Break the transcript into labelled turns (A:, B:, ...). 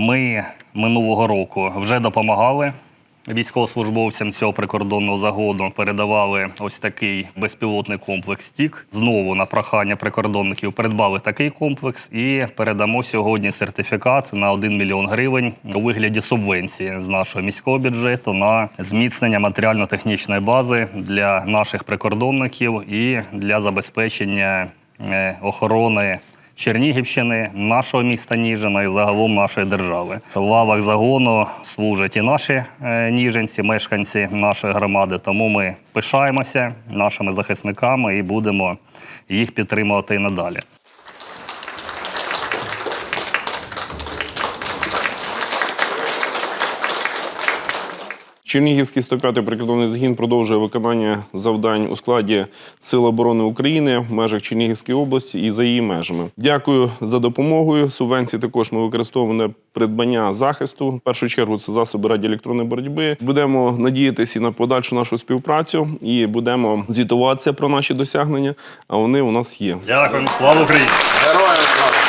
A: Ми минулого року вже допомагали військовослужбовцям цього прикордонного загону. Передавали ось такий безпілотний комплекс ТІК. Знову на прохання прикордонників придбали такий комплекс і передамо сьогодні сертифікат на 1 мільйон гривень у вигляді субвенції з нашого міського бюджету на зміцнення матеріально-технічної бази для наших прикордонників і для забезпечення е, охорони. Чернігівщини, нашого міста Ніжина і загалом нашої держави. В лавах загону служать і наші е, ніженці, мешканці нашої громади. Тому ми пишаємося нашими захисниками і будемо їх підтримувати і надалі.
B: Чернігівський 105-й прикордонний загін продовжує виконання завдань у складі Сил оборони України в межах Чернігівської області і за її межами. Дякую за допомогою. Субвенції також ми використовуємо на придбання захисту. В першу чергу це засоби радіоелектронної боротьби. Будемо надіятися і на подальшу нашу співпрацю і будемо звітуватися про наші досягнення. А вони у нас є.
A: Дякую, слава Україні!
C: Героям слава!